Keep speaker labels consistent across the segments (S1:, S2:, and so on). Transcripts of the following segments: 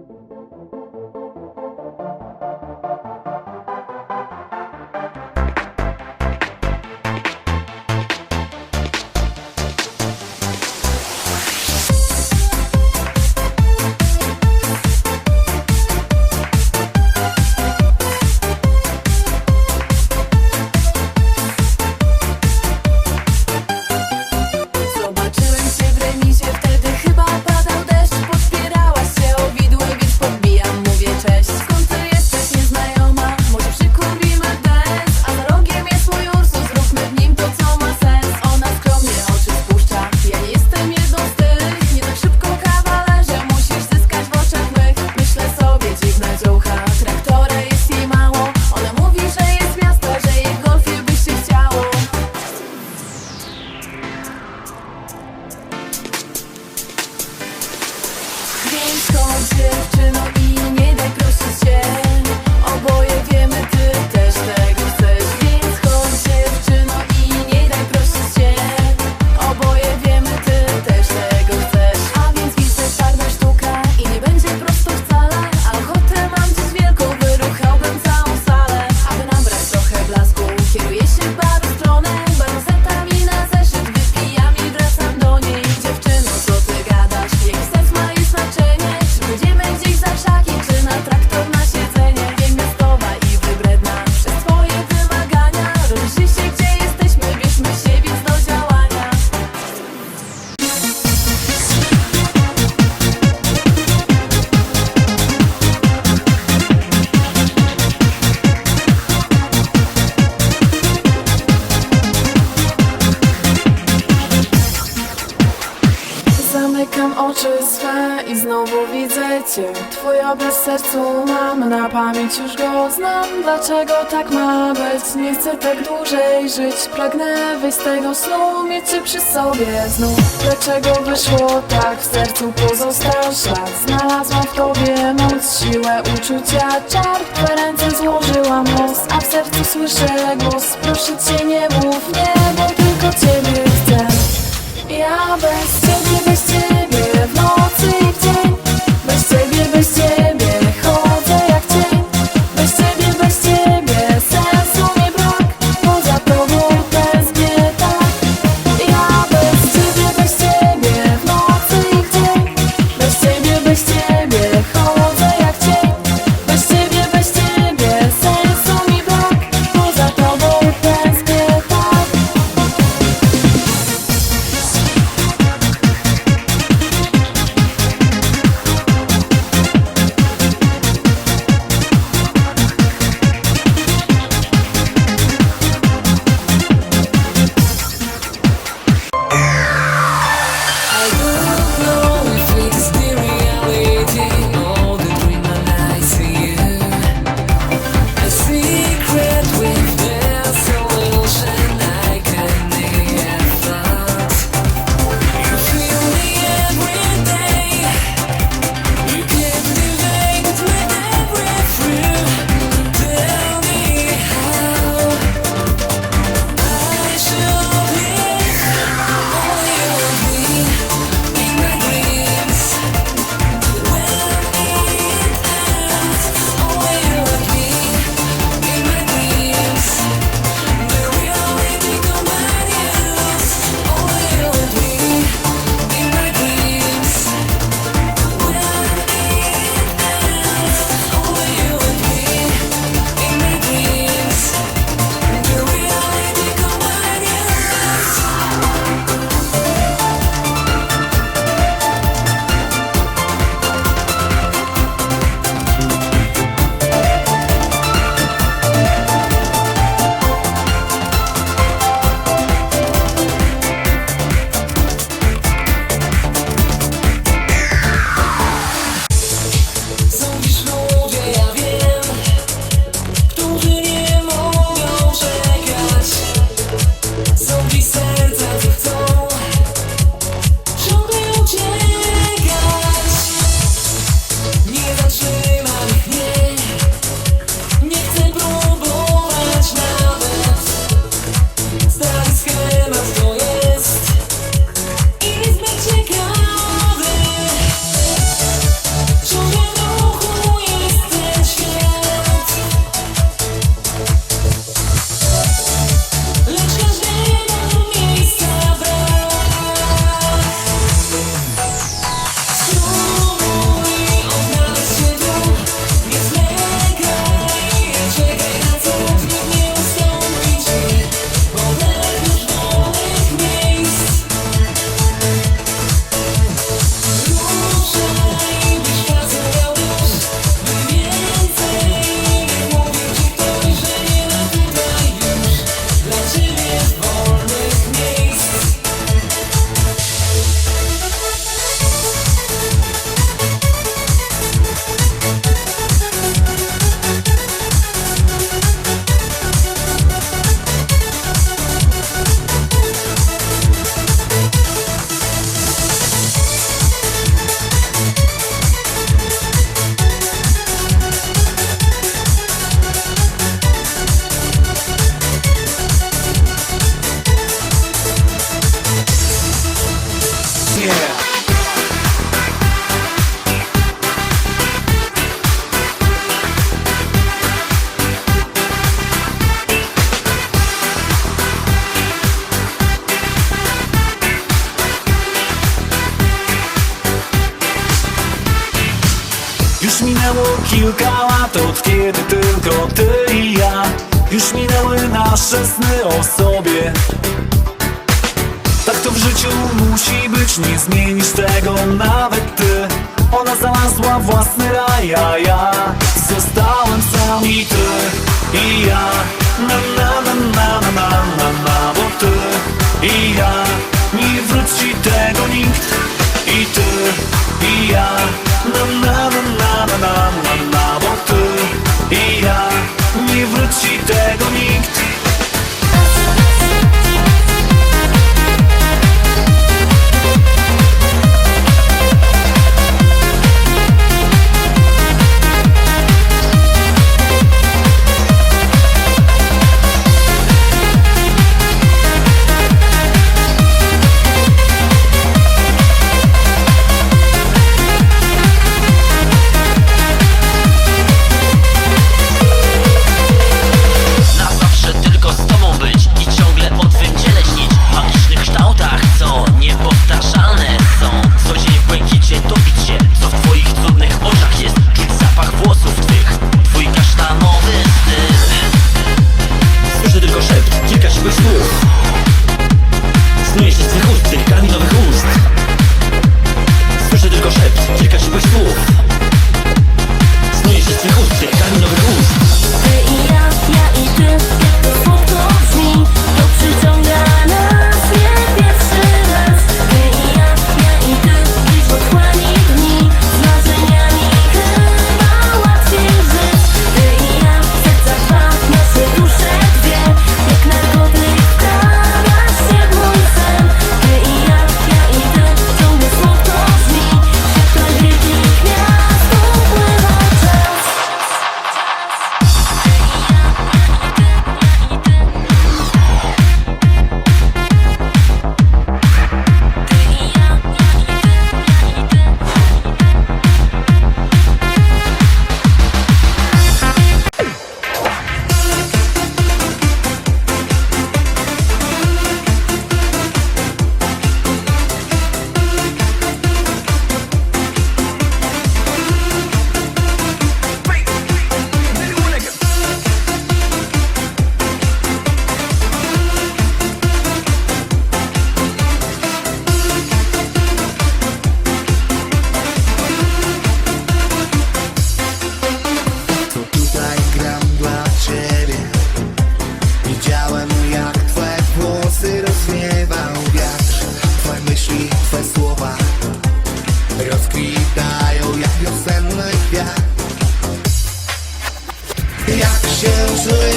S1: you świecie Twój obraz w sercu mam Na pamięć już go znam. Dlaczego tak ma być? Nie chcę tak dłużej żyć. Pragnę wyjść z tego snu Mieć cię przy sobie znów Dlaczego wyszło tak? W sercu pozostał ślad Znalazłam w tobie moc Siłę uczucia czar. Twe ręce złożyłam los A w sercu słyszę głos. Proszę cię nie mów nie Bo tylko ciebie
S2: Kilka lat od kiedy tylko ty i ja. Już minęły nasze sny o sobie. Tak to w życiu musi być, nie zmienisz tego nawet ty. Ona znalazła własny raj, a ja Zostałem sam i ty. I ja. Na na na na na na na, na Bo ty. I ja. Nie wróci tego nikt. I ty.
S3: We are nam nam nam nam nam Uciekasz bez słów Zniszczyć tych
S4: ustek,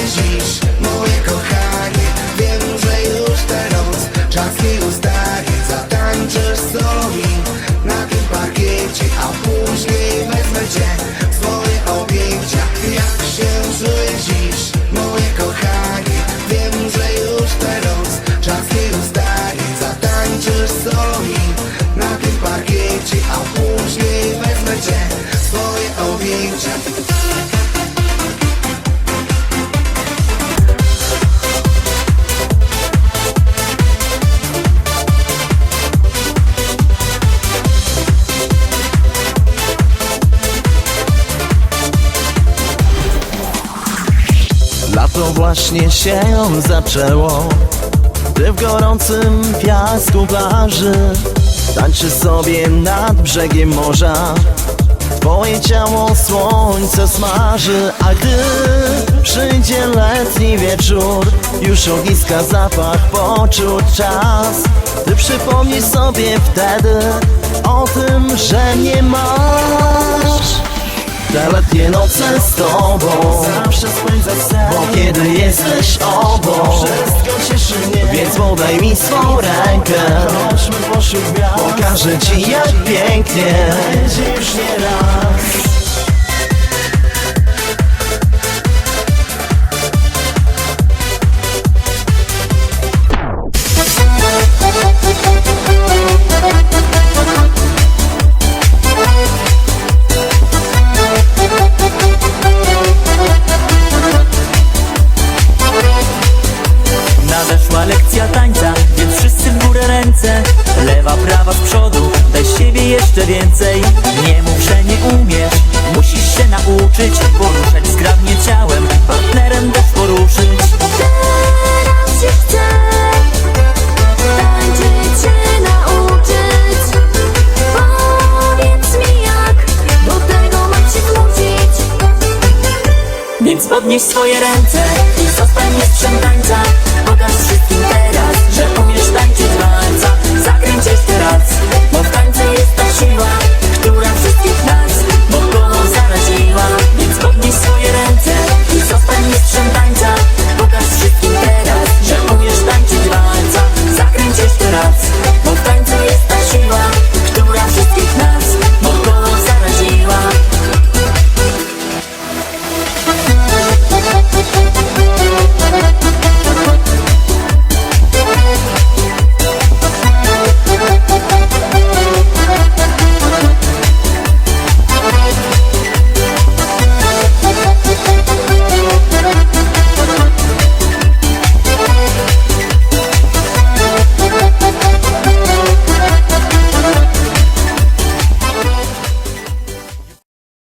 S5: Jesus. Właśnie się zaczęło Ty w gorącym piasku plaży Tańczy sobie nad brzegiem morza. Twoje ciało słońce smaży A gdy przyjdzie letni wieczór Już ogniska zapach poczuć czas. Ty przypomnij sobie wtedy O tym, że nie masz letnie noce z tobą.
S2: Zawsze spędzać sen
S5: Bo kiedy jesteś obok
S2: Wszystko cieszy mnie.
S5: Więc podaj mi swą rękę.
S2: Chodźmy pośród gwiazd
S5: Pokażę ci jak pięknie.
S2: Będzie już nie raz
S4: swoje ręce